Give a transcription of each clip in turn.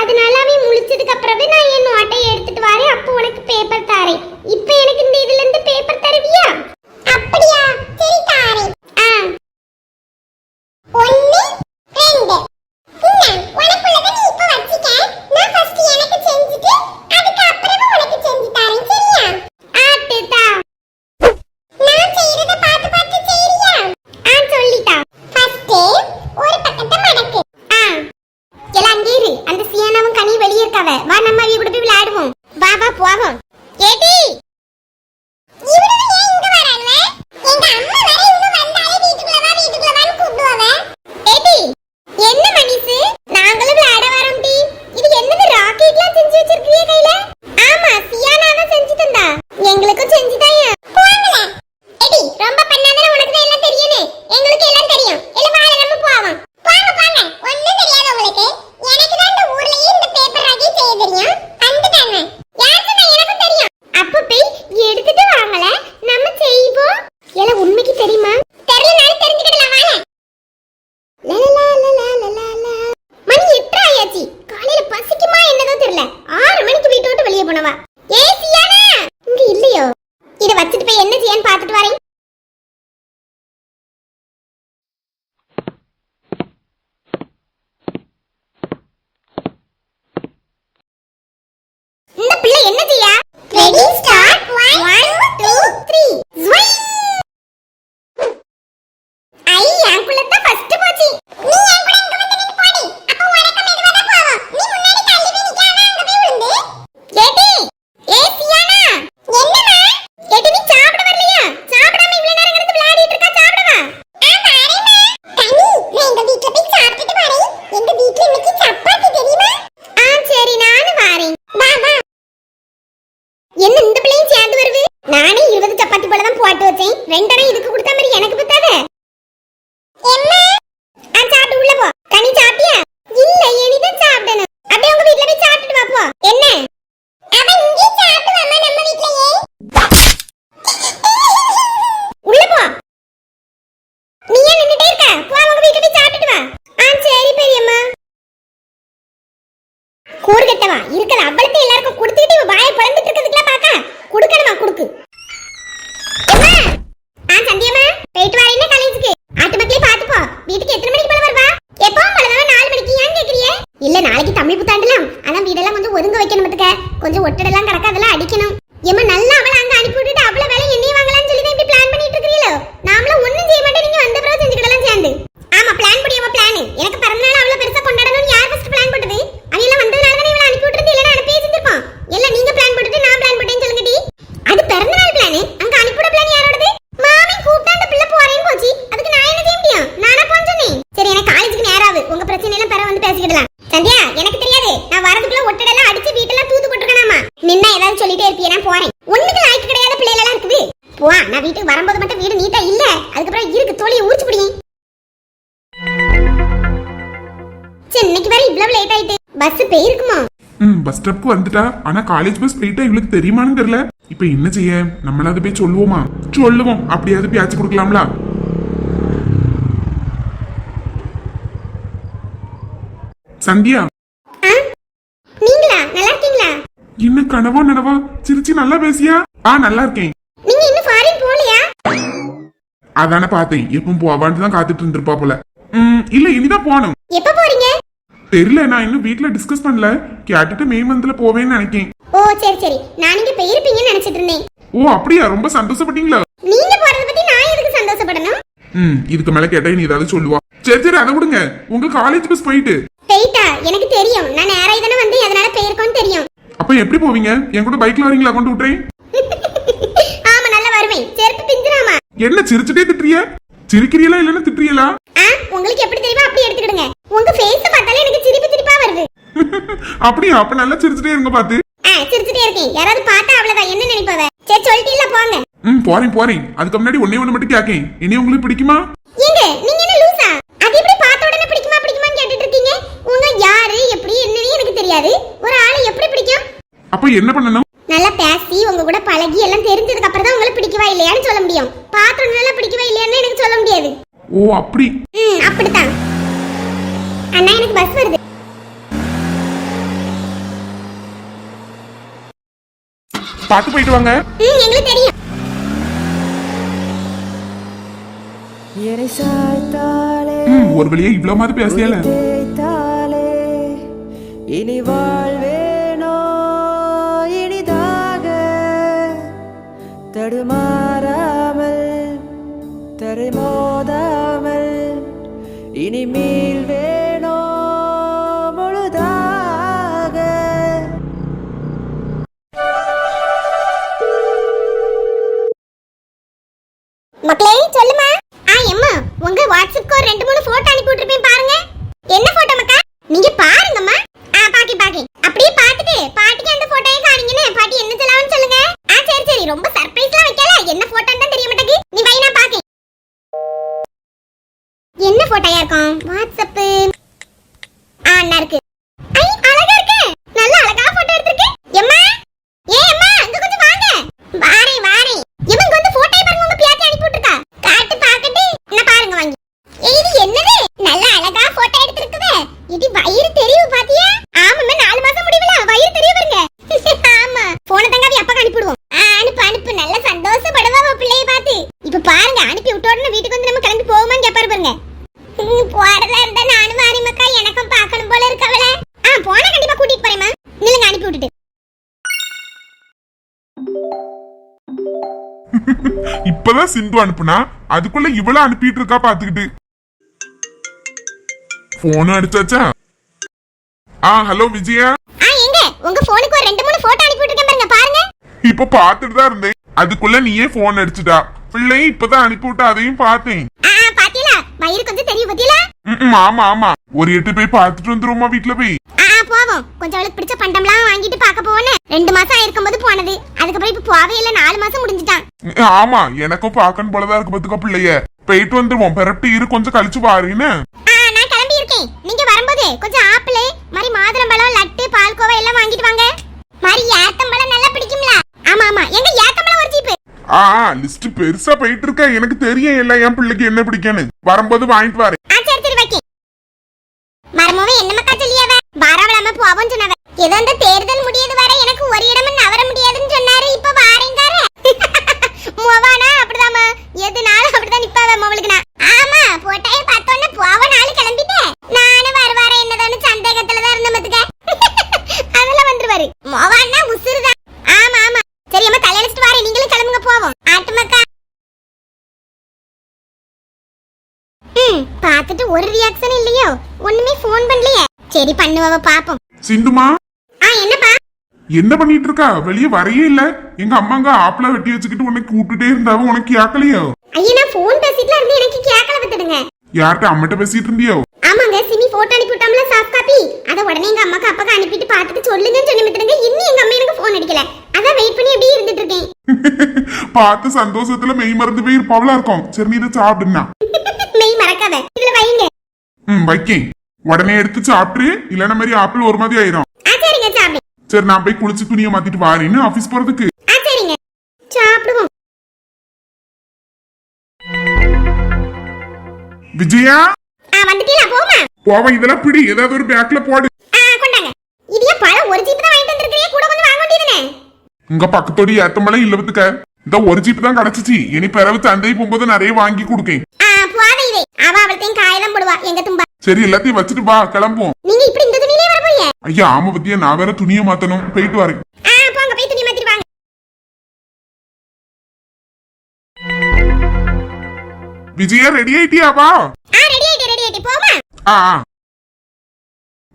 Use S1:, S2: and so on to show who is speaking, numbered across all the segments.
S1: அதனாலவே அவன் முழிச்சதுக்கு அப்புறமே நான் என் நோட்டை எடுத்துட்டு வரேன். அப்போ உனக்கு பேப்பர் தரேன். இப்போ எனக்கு இந்த இதுலேருந்து பேப்பர் தருவியா? ரெண்டரை இதுக்கு கொடுத்த மாதிரி எனக்கு பத்தாத? என்ன? சாப்பிட்டு உள்ள போ. கனி சாப்பிட்டியா? இல்ல இனிதான் சாப்பிடணும். அப்படியே உங்க வீட்ல போய் சாப்பிட்டுட்டு வா போ. என்ன? சாப்பிட்டு நம்ம வீட்லயே. உள்ள போ. நீ உங்க வீட்ல சாப்பிட்டுட்டு வா. ஆ சரி பெரியம்மா. கூறுகட்டவா இருக்கிற அவ்வளத்தை எல்லாருக்கும் கொடுத்துக்கிட்டு இவ வாயை பிளந்துட்டு இருக்கிறதுக்குலாம் பாக்க. கொடுக்கணுமா கொடுக்கு. ஆ சந்தியம்மா. போயிட்டு வரீங்க காலேஜுக்கு ஆட்டு மக்களே பாத்து போ வீட்டுக்கு எத்தனை மணிக்கு போல வருவா? எப்பவும் போலதான் நாலு மணிக்கு ஏன் கேக்குறியே? இல்ல நாளைக்கு தமிழ் புத்தாண்டுலாம். அதான் வீடெல்லாம் கொஞ்சம் ஒதுங்க வைக்கணும் கொஞ்சம் ஒட்டடெல்லாம் கிடக்க அதெல்லாம் அடிக்கணும் ஏம்மா நல்லா அவளை அங்க அனுப்பி விட்டுட்டு அவ்வளவு வேலை என்னையும் வாங்கலாம்னு சொல்லி தான் இப்படி பிளான் பண்ணிட்டு இருக்கீங்களோ நாமளும் ஒண்ணும் செய்ய மாட்டேன் நீங்க வந்த பிறகு செஞ்சுக்கிடலாம் சேர்ந்து ஆமா பிளான் படியாம பிளான் எனக்கு பிறந்தநாள் அவ்வளவு பெருசா கொண்டாடணும்னு யார் ஃபர்ஸ்ட் பிளான் போட்டது அவையெல்லாம் வந்ததுனால தானே இவளை அனுப்பி விட்டுருந்து இல்லைன்னா அனுப்பியே செஞ்சிருப்போம் எல்லாம் நீங்க பிளான் போட்டுட்டு நான் பிளான் போட்டேன்னு சொல்லுங்க டி அது பிறந்தநாள் பிளான் அங்க அனுப்பிவிட பிளான் யாரோடது மாமி கூப்பிட்டா அந்த பிள்ளை போறேன்னு போச்சு அதுக்கு நான் என்ன செய்ய முடியும் நானா போன்னு சொன்னேன் சரி எனக்கு காலேஜுக்கு நேரம் ஆகுது உங்க பிரச்சனை எல்லாம் பெற வந்து பேசிக்கிடலாம் சந்தியா எனக்கு தெரியாது நான் வரதுக்குள்ள ஒட்டடெல்லாம் அடிச்சு வீட்டெல்லாம் தூத்து போட்டுருக்கணாமா நின்னா ஏதாவது சொல்லிட்டே இருப்பியே நான் போறேன் ஒண்ணுக்கு லாய்க்கு கிடையாத பிள்ளைகளெல்லாம் இருக்குது போ நான் வீட்டுக்கு வரும்போது மட்டும் வீடு நீட்டா இல்ல. அதுக்கப்புறம் இருக்கு தோழியை ஊச்சு பிடிங்க சரி இன்னைக்கு வேற இவ்வளவு லேட் ஆயிட்டு. பஸ் போயிருக்குமா?
S2: ம் பஸ் ஸ்டாப்க்கு வந்துட்டா. ஆனா காலேஜ் பஸ் போயிட்டா இவளுக்கு தெரியுமான்னு தெரியல. இப்ப என்ன செய்ய? நம்மளாவது போய் சொல்லுவோமா? சொல்லுவோம். அப்படியாவது பேச்சு கொடுக்கலாம்ல. சந்தியா?
S1: நீங்களா? நல்லா இருக்கீங்களா?
S2: என்ன கனவா நனவா? சிரிச்சு நல்லா பேசியா? ஆ நல்லா இருக்கேன். அதானே பார்த்தேன். எப்பவும் போவான்னு தான் காத்துட்டு இருந்திருப்பா போல. ம் இல்ல இனிதான் போகணும்.
S1: எப்ப போறீங்க?
S2: தெரியல நான் இன்னும் வீட்ல டிஸ்கஸ் பண்ணல. கேட்டுட்டு மே மந்த்ல போவேன்னு நினைக்கேன்.
S1: ஓ சரி சரி. நான் நீங்க போயிருப்பீங்கன்னு நினைச்சிட்டு இருந்தேன்.
S2: ஓ அப்படியா? ரொம்ப சந்தோஷப்பட்டீங்களா?
S1: நீங்க போறத பத்தி நான் எதுக்கு சந்தோஷப்படணும்?
S2: ம் இதுக்கு மேல கேட்டா நீ ஏதாவது சொல்லுவா. சரி சரி அதை விடுங்க. உங்க காலேஜ் பஸ் போயிட்டு.
S1: போயிட்டா? எனக்கு தெரியும். நான் நேரா தானே வந்து அதனால போயிருக்கோன்னு தெரியும்.
S2: அப்ப எப்படி போவீங்க? என் கூட பைக்ல வரீங்களா? கொண்டு விட்டுறேன்
S1: ஆமா நல்லா வருவேன் செருப்பு பிஞ்சிராமா
S2: என்ன சிரிச்சுட்டே திட்டுறிய? சிரிக்கிறீங்களா இல்லன்னா திட்டுறீங்களா
S1: உங்களுக்கு எப்படி தெரியுமோ அப்படி எடுத்துக்கிடுங்க. உங்க ஃபேஸ் பார்த்தாலே எனக்கு சிரிப்பு சிரிப்பா வருது.
S2: அப்படியா? அப்ப நல்லா சிரிச்சுட்டே இருங்க பாத்து.
S1: சிரிச்சுட்டே இருக்கேன். யாராவது பார்த்தா அவ்வளவுதான். என்ன நினைப்பாவ? சரி சொல்லிட்டீல்ல போங்க.
S2: ம் போறேன் போறேன். அதுக்கு முன்னாடி ஒன்னே ஒண்ணு மட்டும் கேக்கேன். இனி உங்களுக்கு பிடிக்குமா?
S1: ஏங்க நீங்க என்ன லூசா? அது எப்படி பார்த்த உடனே பிடிக்குமா பிடிக்குமான்னு கேட்டுட்டு இருக்கீங்க? உங்க யாரு எப்படி என்னன்னு எனக்கு தெரியாது. ஒரு ஆளை எப்படி பிடிக்கும்?
S2: அப்ப என்ன பண்ணணும்?
S1: நல்லா பேசி உங்க கூட பழகி எல்லாம் தெரிஞ்சதுக்கு அப்புறம் தான் உங்களை பிடிக்கவா இல்லையான்னு சொல்ல முடியும். உடனே நல்லா பிடிக்கவா இல்லையான்னு எனக்கு சொல்ல முடியாது.
S2: ஓ அப்படி.
S1: ம் அப்படித்தான். அண்ணா எனக்கு பஸ் வருது.
S2: பார்த்து போயிட்டு வாங்க.
S1: ம் எங்களுக்கு தெரியும்.
S2: ஒரு வழியா இவ்வளவு மாதிரி பேசியால.
S3: இனி வாழ்வேனோ இனி
S2: இப்பதான் சிந்து அனுப்புனா? அதுக்குள்ள இவ்வளவு அனுப்பிட்டு இருக்கா பாத்துக்கிட்டு. போன் அடிச்சாச்சா? ஆ ஹலோ விஜயா.
S1: உங்க போனுக்கு ரெண்டு மூணு போட்டோ அனுப்பி விட்டுருக்கேன் பாருங்க பாருங்க.
S2: இப்ப பாத்துட்டு தான் இருந்தேன். அதுக்குள்ள நீயே போன் அடிச்சுட்டா. பிள்ளையும் இப்பதான் அனுப்பி விட்டா அதையும் பார்த்தேன்.
S1: வயிறு கொஞ்சம் தெரியும்
S2: ம், ஆமா ஆமா. ஒரு எட்டு போய் பார்த்துட்டு வந்துருவோமா வீட்டுல போய்?
S1: போவோம். கொஞ்சம் அவளுக்கு பிடிச்ச பண்டம்லாம் வாங்கிட்டு பார்க்க போவோன்னு ரெண்டு மாசம் ஆயிருக்கும்போது போனது. அதுக்கப்புறம் இப்ப போவே இல்ல நாலு மாசம் முடிஞ்சிட்டான்.
S2: ஆமா எனக்கும் பார்க்கணும் போலதான் இருக்கு பத்துக்க பிள்ளைய. போயிட்டு வந்துருவோம். பெரட்டு இரு கொஞ்சம் கழிச்சு பாருன்னு
S1: நான் கிளம்பி இருக்கேன் நீங்க வரும்போது கொஞ்சம் ஆப்பிள் மாதிரி மாதுளம்பழம் லட்டு பால்கோவா எல்லாம் வாங்கிட்டு வாங்க. மாதிரி ஏத்தம்பழம் நல்லா பிடிக்கும்ல. ஆமா ஆமா. எங்க ஏத்தம்பழம் ஒரு ஜீப்பு?
S2: ஆ லிஸ்ட் பெருசா போயிட்டு இருக்க எனக்கு தெரியும் எல்லாம் என் பிள்ளைக்கு என்ன பிடிக்கும்னு. வரும்போது வாங்கிட்டு வரேன்.
S1: ஆ என்னமக்கா சொல்லியாவ? வாராவளாம போவோம் சொன்னவ. ஏதோ அந்த தேர்தல் முடியது வரை எனக்கு ஒரு இடமும் நவர முடியாதுன்னு சொன்னாரு. இப்ப வாரேங்கார மொவானா அப்படிதாம்மா. எதுனாலும் அப்படிதான் நிப்பாவ மவளுக்கு நான். ஆமா பார்த்தோன்னே போவ நாள் கிளம்பிட்டேன் நானும் வருவார என்னதானு சந்தேகத்துல தான் இருந்த மத்துக்க அதெல்லாம் வந்துருவாரு மொவான்னா உசுறுதான் ஆமா ஆமா சரி அம்மா தலையடிச்சிட்டு வாரேன் நீங்களும் கிளம்புங்க போவோம் ஆட்டுமக்கா ம் பார்த்துட்டு ஒரு ரியாக்ஷன் இல்லையோ? ஒண்ணுமே ஃபோன் பண்ணலையே. சரி பண்ணுவவ பாப்போம்.
S2: சிந்துமா?
S1: ஆ என்னப்பா?
S2: என்ன பண்ணிட்டு இருக்கா வெளியே வரையே இல்ல. எங்க அம்மாங்க ஆப்பிள வெட்டி வச்சுக்கிட்டு உனக்கு கூப்பிட்டுட்டே இருந்தாவ உனக்கு கேட்கலையோ?
S1: ஐயா நான் ஃபோன் பேசிட்டுல இருந்து எனக்கு கேட்கல பத்துடுங்க
S2: யார்கிட்ட அம்மட்ட பேசிட்டு இருந்தியோ?
S1: ஆமாங்க சிமி போட்டோ அனுப்பி விட்டாம்ல சாஃப்ட் காப்பி அத உடனே எங்க அம்மாக்கு அப்பாக்கு அனுப்பிட்டு பார்த்துட்டு சொல்லுங்கன்னு சொல்லி மித்துடுங்க இன்னும் எங்க அம்மா எனக்கு ஃபோன் அடிக்கல. அதான் வெயிட் பண்ணி அப்படியே இருந்துட்டு இருக்கேன்.
S2: பார்த்து சந்தோஷத்துல மெய் மறந்து போய் இருப்பாவளா இருக்கும். சரி நீ இதை சாப்பிடுனா
S1: மெய் மறக்காத. இதுல வைங்க
S2: ம் வைக்கேன் உடனே எடுத்து சாப்பிட்டு இல்லைன்னா மாதிரி ஆப்பிள் ஒரு மாதிரி ஆயிரும்.
S1: ஆ சரிங்க சாப்பிடு.
S2: சரி நான் போய் குளிச்சு துணியை மாத்திட்டு வாரேன்னு ஆபீஸ் போறதுக்கு.
S1: ஆ சரிங்க. சாப்பிடுவோம்.
S2: விஜயா?
S1: ஆ வந்துட்டீங்களா? போமா
S2: போவன் இதெல்லாம் பிடி. ஏதாவது ஒரு பேக்ல போடு.
S1: ஆ கொண்டாங்க. இது ஏன் பழம் ஒரு ஜீப் தான் வாங்கிட்டு வந்திருக்கீங்க கூட கொஞ்சம் வாங்க வேண்டியதுனே
S2: இங்க பக்கத்தோடி ஏத்தமலை இல்ல பத்துக்க இந்த ஒரு ஜீப் தான் கிடைச்சிச்சு. இனி பிறகு சந்தை போகும்போது நிறைய வாங்கி கொடுக்கேன்.
S1: ஆ போத இது அவ அவள்த்தையும் காயதான் போடுவா. எங்க தும்பா.
S2: சரி எல்லாத்தையும் வச்சுட்டு வா கிளம்புவோம்.
S1: நீங்க இப்படி இந்த துணியிலே வர போறீங்க
S2: ஐயா ஆமா பத்தியா நான் வேற துணியை மாத்தணும். போயிட்டு வரேன்.
S1: ஆ போங்க போய் துணி மாத்திட்டு வாங்க.
S2: விஜயா ரெடி ஆயிட்டியா? வா.
S1: ஆ ரெடி ஆயிட்டு ரெடி ஆயிட்டு போமா
S2: ஆ ஆ.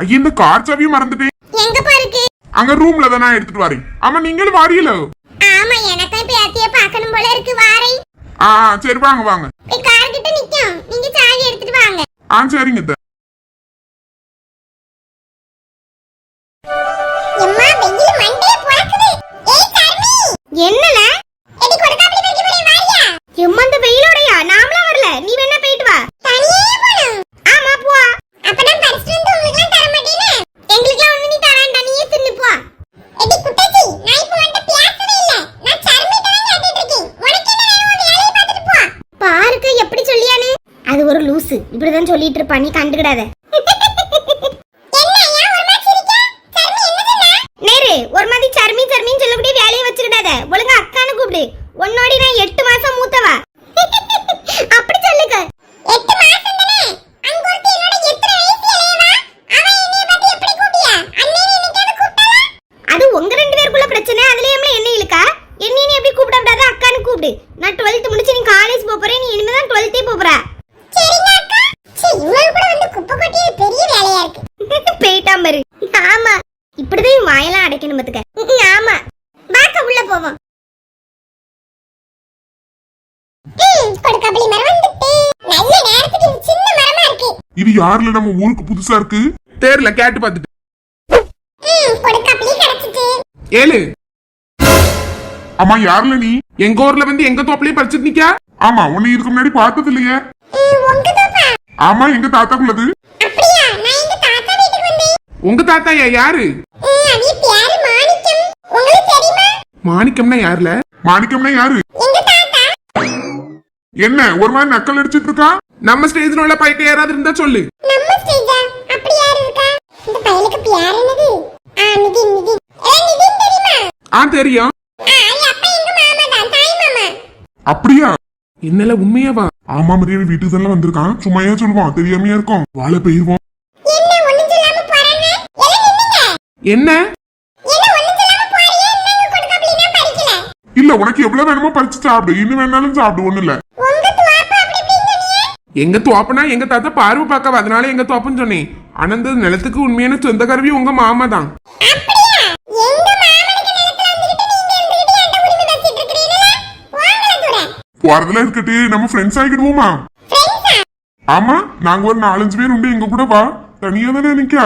S2: ஐயா இந்த கார் சாவியும் மறந்துட்டேன்.
S1: எங்கப்பா இருக்கு?
S2: அங்க ரூம்ல தான் நான் எடுத்துட்டு வரேன். ஆமா நீங்களும் வாரியல
S1: ஆமா எனக்கும் இப்ப யாத்திய பார்க்கணும் போல இருக்கு. வாரை
S2: ஆ ஆ, சரி வாங்க வாங்க.
S1: போய் கார் கிட்ட நிக்கும் நீங்க சாவி எடுத்துட்டு வாங்க
S2: ஆ சரிங்க
S1: லூசு இப்படிதான் சொல்லிட்டு இருப்பா. நீ கண்டுக்கிடாத. நேரு ஒரு மாதிரி சர்மி சர்மின்னு சொல்லக்கூடிய வேலையை வச்சுக்கிடாத ஒழுங்கா அக்கான்னு கூப்பிடு. உன்னோடி நான் எட்டு மாசம் மூத்தவா? அப்படி சொல்லுங்க. எட்டு மாசம் தானே? அங்க ஒருத்தி என்னோட எத்தனை வயசு இளையவா? அவ என்னைய பார்த்து எப்படி கூப்பிட்டியா? அண்ணே என்னைக்காவது கூப்பிட்டாளா? அது உங்க ரெண்டு பேருக்குள்ள பிரச்சனை அதுல எம்ல என்ன இழுக்கா என்னைய நீ எப்படி கூப்பிடாத அக்கான்னு கூப்பிடு நான் 12th முடிச்சு நீ காலேஜ் போப் போறேன் நீ இனிமே தான் 12th போப் போற சரிங்க அக்கா சரி இவ்வளவு கூட வந்து குப்பை கொட்டியது பெரிய வேலையா இருக்கு போயிட்டான் பாரு ஆமா இப்படிதான் இவன் வாயெல்லாம் அடைக்கணும் பாத்துக்க ம், ஆமா வாக்க உள்ள போவோம் கொடுக்காபலி மரம் வந்துட்டு நல்ல நேரத்துக்கு இது சின்ன மரமா இருக்கு
S2: இது யாருல நம்ம ஊருக்கு புதுசா இருக்கு?
S4: தேர்ல கேட்டு பார்த்துட்டு. ஏழு.
S2: ஆமா யாருல நீ?
S4: எங்க ஊர்ல வந்து எங்க தோப்புலயே பறிச்சுட்டு நிக்கா
S2: ஆமா உன்னை இதுக்கு முன்னாடி பார்த்தது இல்லையே. ஆமா எங்க தாத்தாக்குள்ளது.
S4: உங்க தாத்தா யாரு? மாணிக்கம்னா யாருல?
S2: மாணிக்கம்னா யாரு? என்ன ஒரு மாதிரி நக்கல் அடிச்சிட்டு இருக்கா?
S4: நம்ம ஸ்டேஜ்ல உள்ள பையன் யாராவது இருந்தா சொல்லு.
S1: நம்ம ஸ்டேஜா அப்படி யாரு இருக்கா? இந்த பையலுக்கு பேர் என்னது? ஆ நிதின் நிதின். ஏ நிதின் தெரியுமா?
S4: ஆ தெரியும்.
S1: ஆ அது அப்பா எங்க மாமா தான்? தாய் மாமா.
S2: அப்படியா?
S4: என்னல உண்மையாவா?
S2: ஆமா மரியாதை வீட்டுக்கு தானே வந்திருக்கான். சும்மையா சொல்லுவான் தெரியாமையா இருக்கும். வாழ போயிருவோம்
S1: என்ன சொல்லாம நின்னுங்க.
S4: என்ன
S1: என்ன?
S2: இல்ல உனக்கு எவ்வளவு வேணுமோ பறிச்சு சாப்பிடு. இன்னும் வேணாலும் சாப்பிடு ஒண்ணு இல்ல.
S4: எங்க தோப்புனா எங்க தாத்தா பார்வை பார்க்க அதனால எங்க தோப்புன்னு சொன்னேன். ஆனா இந்த நிலத்துக்கு உண்மையான சொந்த கருவி உங்க மாமா தான்
S2: போறதுல இருக்கட்டு நம்ம ஃப்ரெண்ட்ஸ் ஆகிடுவோமா? ஆமா நாங்க ஒரு நாலஞ்சு பேர் உண்டு எங்க கூட வா. தனியா தானே நிக்கா?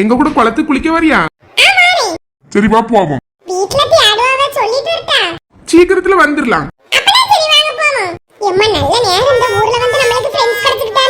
S1: எங்க
S4: கூட குளத்துக்கு குளிக்க வரியா?
S2: சரி வா போவோம்.
S1: வீட்ல தியாடுவாவ சொல்லிட்டு
S4: சீக்கிரத்துல வந்துடலாம்
S1: அப்பனா சரி வாங்க போவோம். எம்மா நல்ல நேரம் இந்த ஊர்ல வந்து நம்மளுக்கு ஃப்ரெண்ட்ஸ் கிடைச்சிட்டாங்க